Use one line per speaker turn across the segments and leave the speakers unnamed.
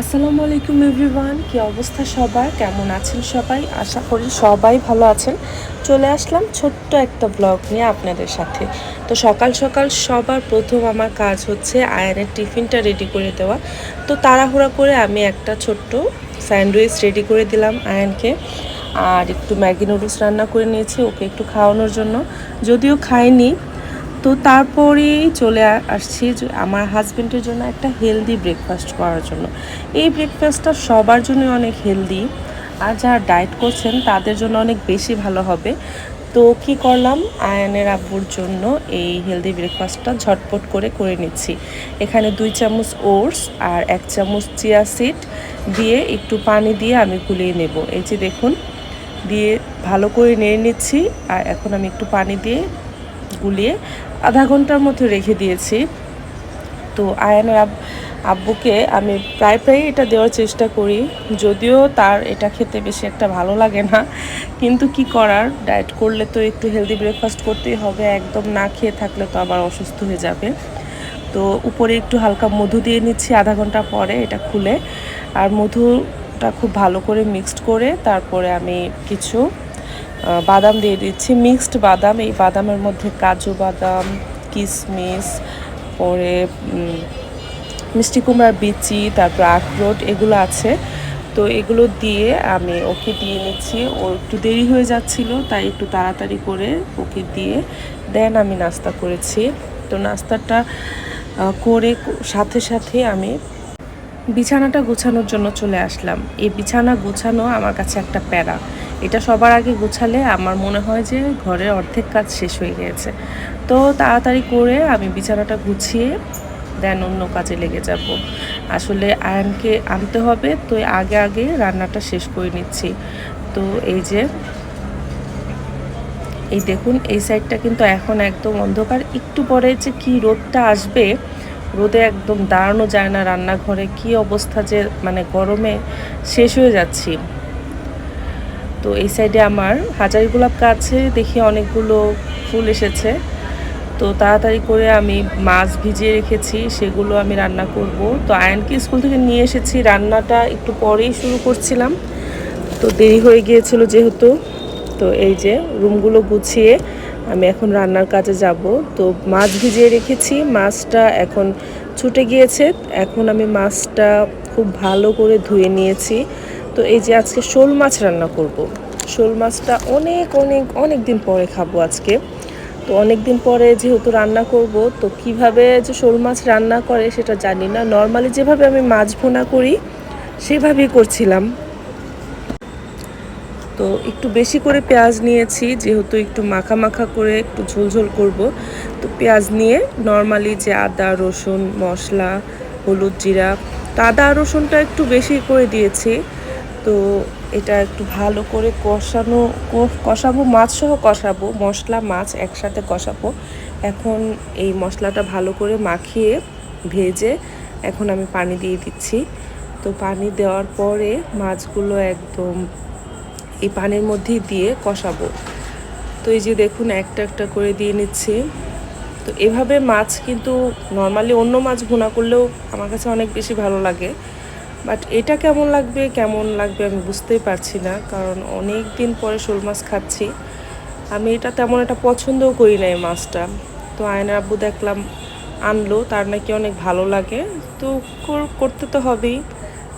আসসালামু আলাইকুম এভরিওয়ান কি অবস্থা সবার? কেমন আছেন সবাই? আশা করি সবাই ভালো আছেন। চলে আসলাম ছোট্ট একটা ব্লগ নিয়ে আপনাদের সাথে। তো সকাল সকাল সবার প্রথম আমার কাজ হচ্ছে আয়নের টিফিনটা রেডি করে দেওয়া। তো তাড়াহুড়া করে আমি একটা ছোট্ট স্যান্ডউইচ রেডি করে দিলাম আয়নকে। আর একটু ম্যাগি নুডলস রান্না করে নিয়েছি, ওকে একটু খাওয়ানোর জন্য। যদিও খায়নি তো তারপরেই চলে আসছি আমার হাজবেন্ডের জন্য একটা হেলদি ব্রেকফাস্ট করার জন্য। এই ব্রেকফাস্টটা সবার জন্য অনেক হেলদি আর যারা ডায়েট করছেন, তাদের জন্য অনেক বেশি ভালো হবে। তো কি করলাম? আয়নের আব্বুর জন্য এই হেলদি ব্রেকফাস্টটা ঝটপট করে করে নিচ্ছি। এখানে দুই চামচ ওটস আর এক চামচ চিয়া সিড দিয়ে একটু পানি দিয়ে আমি গুলিয়ে নেব। এই যে দেখুন, দিয়ে ভালো করে নিয়ে নিচ্ছি। আর এখন আমি একটু পানি দিয়ে গুলিয়ে আধা ঘণ্টার মতো রেখে দিয়েছি। তো আয়ানের আব, আব্বুকে আমি প্রায় প্রায় এটা দেওয়ার চেষ্টা করি। যদিও তার এটা খেতে বেশি একটা ভালো লাগে না। কিন্তু কি করার? ডায়েট করলে তো একটু হেলদি ব্রেকফাস্ট করতেই হবে। একদম না খেয়ে থাকলে তো আবার অসুস্থ হয়ে যাবে। তো উপরে একটু হালকা মধু দিয়ে নিচ্ছি আধা ঘণ্টা পরে এটা খুলে। আর মধুটা খুব ভালো করে মিক্সড করে তারপরে আমি কিছু বাদাম দিয়ে দিচ্ছি। মিক্সড বাদাম, এই বাদামের মধ্যে কাজু বাদাম কিশমিশ পরে মিষ্টি কুমড়ার বিচি, তারপর আখরোট, এগুলো আছে। তো এগুলো দিয়ে আমি ওকে দিয়ে নিচ্ছি। ও একটু দেরি হয়ে যাচ্ছিল, তাই একটু তাড়াতাড়ি করে ওকে দিয়ে দেন আমি নাস্তা করেছি। তো নাস্তাটা করে সাথে সাথে আমি বিছানাটা গোছানোর জন্য চলে আসলাম। এই বিছানা গোছানো আমার কাছে একটা প্যারা। এটা সবার আগে গোছালে আমার মনে হয় যে ঘরের অর্ধেক কাজ শেষ হয়ে গিয়েছে তো তাড়াতাড়ি করে আমি বিছানাটা গুছিয়ে দেন অন্য কাজে লেগে যাব। আসলে আয়নকে আনতে হবে, তো আগে আগে রান্নাটা শেষ করে নিচ্ছি। তো এই যে, এই দেখুন, এই সাইডটা কিন্তু এখন একদম অন্ধকার। একটু পরে যে কি রোদটা আসবে রোদে একদম দাঁড়ানো যায় না রান্নাঘরে। কি অবস্থা যে মানে গরমে শেষ হয়ে যাচ্ছি। তো এই সাইডে আমার হাজারি গোলাপ গাছে দেখি অনেকগুলো ফুল এসেছে। তো তাড়াতাড়ি করে আমি মাছ ভিজিয়ে রেখেছি, সেগুলো আমি রান্না করব। তো আয়নকে স্কুল থেকে নিয়ে এসেছি, রান্নাটা একটু পরেই শুরু করছিলাম। তো দেরি হয়ে গিয়েছিল যেহেতু। তো এই যে রুমগুলো গুছিয়ে আমি এখন রান্নার কাজে যাব। তো মাছ ভিজিয়ে রেখেছি, মাছটা এখন ছুটে গিয়েছে। এখন আমি মাছটা খুব ভালো করে ধুয়ে নিয়েছি। তো এই যে আজকে শোল মাছ রান্না করব। শোল মাছটা অনেক অনেক অনেক দিন পরে খাব আজকে। তো অনেক দিন পরে যেহেতু রান্না করব, তো কীভাবে যে শোল মাছ রান্না করে সেটা জানি না। নর্মালি যেভাবে আমি মাছ ভুনা করি, সেভাবেই করছিলাম। তো একটু বেশি করে পেঁয়াজ নিয়েছি, যেহেতু একটু মাখা মাখা করে একটু ঝোলঝোল করব। তো পেঁয়াজ নিয়ে নর্মালি যে আদা, রসুন, মশলা, হলুদ জিরা, তো আদা রসুনটা একটু বেশি করে দিয়েছি। তো এটা একটু ভালো করে কষানো কষাবো মাছ সহ কষাবো, মশলা, মাছ একসাথে কষাবো। এখন এই মশলাটা ভালো করে মাখিয়ে ভেজে এখন আমি পানি দিয়ে দিচ্ছি। তো পানি দেওয়ার পরে মাছগুলো একদম এই পানির মধ্যেই দিয়ে কষাবো। তো এই যে দেখুন, একটা একটা করে দিয়ে নিচ্ছি। তো এভাবে মাছ কিন্তু নর্মালি অন্য মাছ ভুনা করলেও আমার কাছে অনেক বেশি ভালো লাগে। বাট এটা কেমন লাগবে কেমন লাগবে আমি বুঝতেই পারছি না, কারণ অনেক দিন পরে শোল মাছ খাচ্ছি। আমি এটা তেমন একটা পছন্দও করি না এই মাছটা। তো আয়নার আব্বু দেখলাম আনলো, তার নাকি অনেক ভালো লাগে। তো কর- করতে তো হবেই,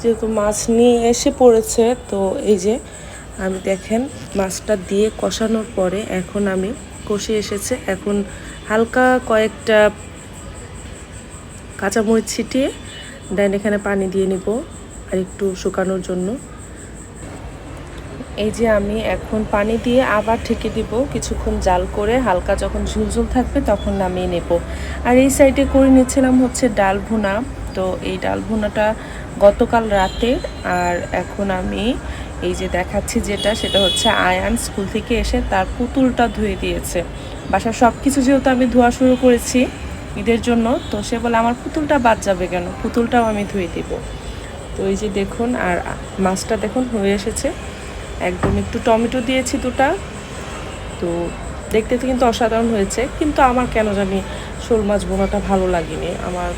যেহেতু মাছ নিয়ে এসে পড়েছে, তো এই যে আমি দেখেন, মাছটা দিয়ে কষানোর পরে এখন আমি কষে এসেছে। এখন হালকা কয়েকটা কাঁচামরিচ ছিটিয়ে দেন এখানে পানি দিয়ে নিব আর একটু শুকানোর জন্য। এই যে আমি এখন পানি দিয়ে আবার ঠেকে দিব, কিছুক্ষণ জাল করে হালকা যখন ঝুলঝুল থাকবে তখন নামিয়ে নেব। আর এই সাইডে করে নিচ্ছিলাম হচ্ছে ডাল ভুনা। তো এই ডাল ভুনাটা গতকাল রাতে আর এখন আমি এই যে দেখাচ্ছি যেটা, সেটা হচ্ছে আয়ান স্কুল থেকে এসে তার পুতুলটা ধুয়ে দিয়েছে। বাসার সব কিছু যেহেতু আমি ধোয়া শুরু করেছি ঈদের জন্য, তো সে বলে, আমার পুতুলটা বাদ যাবে কেন? পুতুলটাও আমি ধুয়ে দিব। তো এই যে দেখুন, আর মাছটা দেখুন, হয়ে এসেছে। একদম একটু টমেটো দিয়েছি দুটা। তো দেখতে কিন্তু অসাধারণ হয়েছে, কিন্তু আমার কেন জানি শোল মাছ বোনাটা ভালো লাগেনি। আমার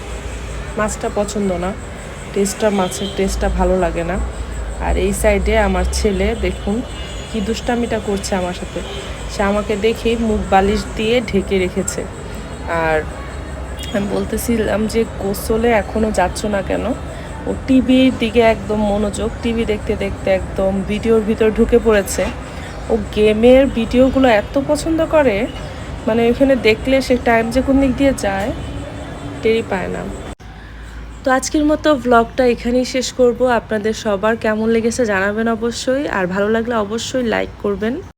মাছটা পছন্দ না। টেস্টটা, মাছের টেস্টটা ভালো লাগে না। আর এই সাইডে আমার ছেলে, দেখুন কি দুষ্টামিটা করছে আমার সাথে। সে আমাকে দেখেই মুখ বালিশ দিয়ে ঢেকে রেখেছে। আর আমি বলতেছিলাম যে, গোসলে এখনও যাচ্ছ না কেন? ও টিভির দিকে একদম মনোযোগ, টিভি দেখতে দেখতে একদম ভিডিওর ভিতর ঢুকে পড়েছে। ও গেমের ভিডিওগুলো এত পছন্দ করে মানে ওইখানে দেখলে সে টাইম যে কোন দিক দিয়ে যায়, টেরই পায় না। তো আজকের মতো ভ্লগটা এখানেই শেষ করব। আপনাদের সবার কেমন লেগেছে জানাবেন অবশ্যই। আর ভালো লাগলে অবশ্যই লাইক করবেন।